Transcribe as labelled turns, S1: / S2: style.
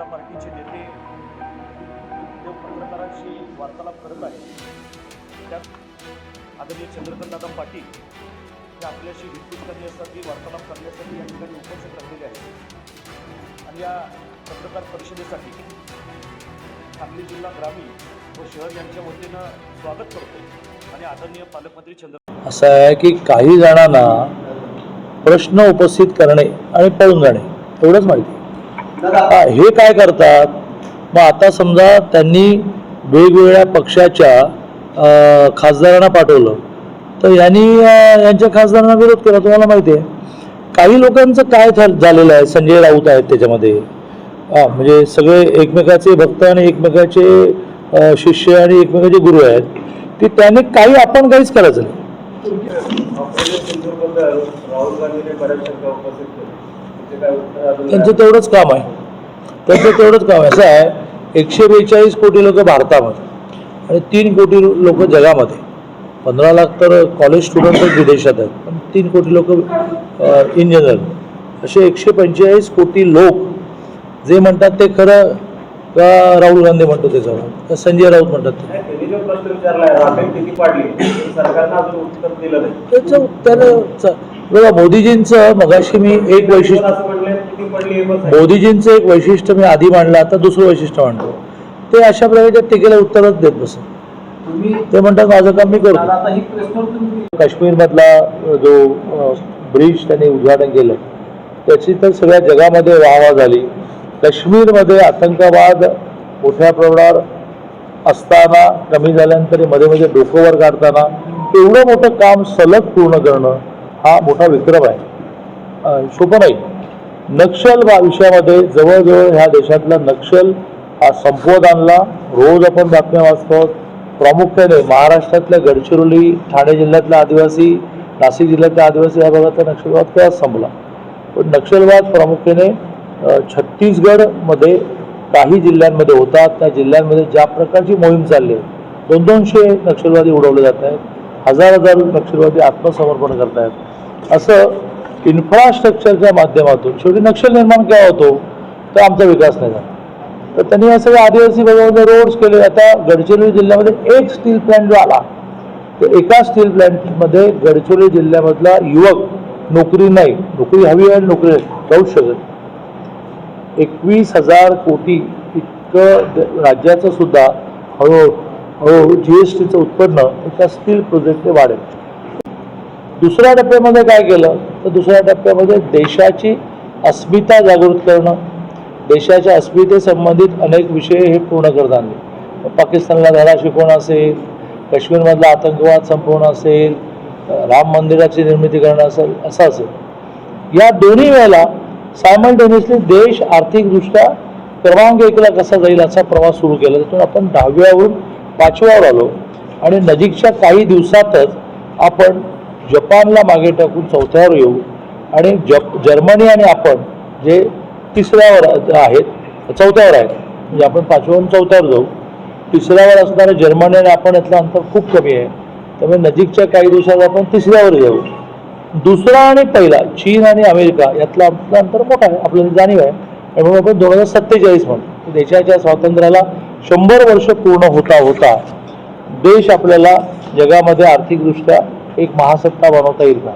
S1: जनता पार्टीचे नेते ते पत्रकारांशी वार्तालाप करत आहेत त्यात आदरणीय चंद्रकांतदादा पाटील हे आपल्याशी विस्तृत करण्यासाठी वार्तालाप करण्यासाठी या ठिकाणी उपस्थित राहिलेले आहेत. आणि या पत्रकार परिषदेसाठी सांगली जिल्हा ग्रामीण व शहर यांच्या वतीनं स्वागत करतो आणि आदरणीय पालकमंत्री चंद्र
S2: असं आहे की काही जणांना प्रश्न उपस्थित करणे आणि पळून जाणे एवढंच माहिती. हे काय करतात? मग आता समजा त्यांनी वेगवेगळ्या पक्षाच्या खासदारांना पाठवलं. तर यांनी यांच्या खासदारांना विरोध केला तुम्हाला माहिती आहे. काही लोकांचं काय झालेलं आहे? संजय राऊत आहेत त्याच्यामध्ये. हा, म्हणजे सगळे एकमेकाचे भक्त आणि एकमेकाचे शिष्य आणि एकमेकाचे गुरु आहेत. ते त्याने काही आपण काहीच करायचं नाही.
S3: त्यांचं
S2: तेवढंच काम आहे. त्यांचं तेवढंच काम आहे. असं आहे एकशे बेचाळीस कोटी लोक भारतामध्ये आणि तीन कोटी लोक जगामध्ये. पंधरा लाख तर कॉलेज स्टुडंटच विदेशात आहेत पण तीन कोटी लोक इन जनरल असे एकशे पंचेचाळीस कोटी लोक जे म्हणतात ते खरं का राहुल गांधी म्हणतो ते खरं का संजय राऊत म्हणतात ते.
S3: नाही, त्यांनी जो प्रश्न विचारलाय राफेल किती पाडली? तर सरकारनं अजून उत्तर दिलं नाही.
S2: त्याचं उत्तर बघा मोदीजींचं मगाशी मी एक वैशिष्ट्य. मोदीजींचं एक वैशिष्ट्य मी आधी मांडलं आता दुसरं वैशिष्ट्य मांडतो. ते अशा प्रकारच्या टीकेला उत्तरच देत बसत. ते म्हणतात माझं काम मी करतो. काश्मीरमधला जो ब्रिज त्यांनी उद्घाटन केलं त्याची तर सगळ्या जगामध्ये वाहवा झाली. काश्मीरमध्ये आतंकवाद मोठ्या प्रमाणावर असताना कमी झाल्यानंतरमध्ये मध्ये डोकं वर काढताना एवढं मोठं काम सलग पूर्ण करणं हा मोठा विक्रम आहे. अ, सोपं नाही नक्षल विषयामध्ये जवळजवळ ह्या देशातला नक्षल हा संपवत आणला रोज आपण बातम्या वाचतो. प्रामुख्याने महाराष्ट्रातल्या गडचिरोली ठाणे जिल्ह्यातल्या आदिवासी नाशिक जिल्ह्यातल्या आदिवासी या भागातला नक्षलवाद केव्हा संपला? पण नक्षलवाद प्रामुख्याने छत्तीसगडमध्ये काही जिल्ह्यांमध्ये होतात. त्या जिल्ह्यांमध्ये ज्या प्रकारची मोहीम चालली आहे दोन दोनशे नक्षलवादी उडवले जात आहेत. हजार हजार नक्षलवादी आत्मसमर्पण करत आहेत असं इन्फ्रास्ट्रक्चरच्या माध्यमातून शेवटी नक्षल निर्माण केला होतो तर आमचा विकास नाही झाला. तर त्यांनी या सगळ्या आदिवासी भागामध्ये रोड्स केले. आता गडचिरोली जिल्ह्यामध्ये एक स्टील प्लॅन्ट जो आला तर एका स्टील प्लॅन्टमध्ये गडचिरोली जिल्ह्यामधला युवक नोकरी नाही नोकरी हवी आहे नोकरी जाऊ शकत एकवीस हजार कोटी इतकं राज्याचं सुद्धा हळूहळू हळूहळू जी एस टीचं उत्पन्न एका स्टील प्रोजेक्टने वाढेल. दुसऱ्या टप्प्यामध्ये काय केलं? तर दुसऱ्या टप्प्यामध्ये देशाची अस्मिता जागृत करणं. देशाच्या अस्मितेसंबंधित अनेक विषय हे पूर्ण करत आणले. पाकिस्तानला धडा शिकवणं असेल काश्मीरमधला आतंकवाद संपवणं असेल राम मंदिराची निर्मिती करणं असेल असं असेल. या दोन्ही वेळेला सायमल्टेनियसली देश आर्थिकदृष्ट्या क्रमांक एकला कसा जाईल असा प्रवास सुरू केला. त्यातून आपण दहाव्यावरून पाचव्यावर आलो. आणि नजीकच्या काही दिवसातच आपण जपानला मागे टाकून चौथ्यावर येऊ. आणि जप जर्मनी आणि आपण जे तिसऱ्यावर आहेत चौथ्यावर आहेत म्हणजे आपण पाचव्यावरून चौथ्यावर जाऊ. तिसऱ्यावर असणारं जर्मनी आणि आपण यातलं अंतर खूप कमी आहे. त्यामुळे नजीकच्या काही दिवसात आपण तिसऱ्यावर जाऊ दुसरा आणि पहिला चीन आणि अमेरिका यातला आपलं अंतर मोठं आहे आपल्याला जाणीव आहे. आणि म्हणून आपण दोन हजार सत्तेचाळीस म्हणतो देशाच्या स्वातंत्र्याला शंभर वर्ष पूर्ण होता होता देश आपल्याला जगामध्ये आर्थिकदृष्ट्या एक महासत्ता बनवता येईल का?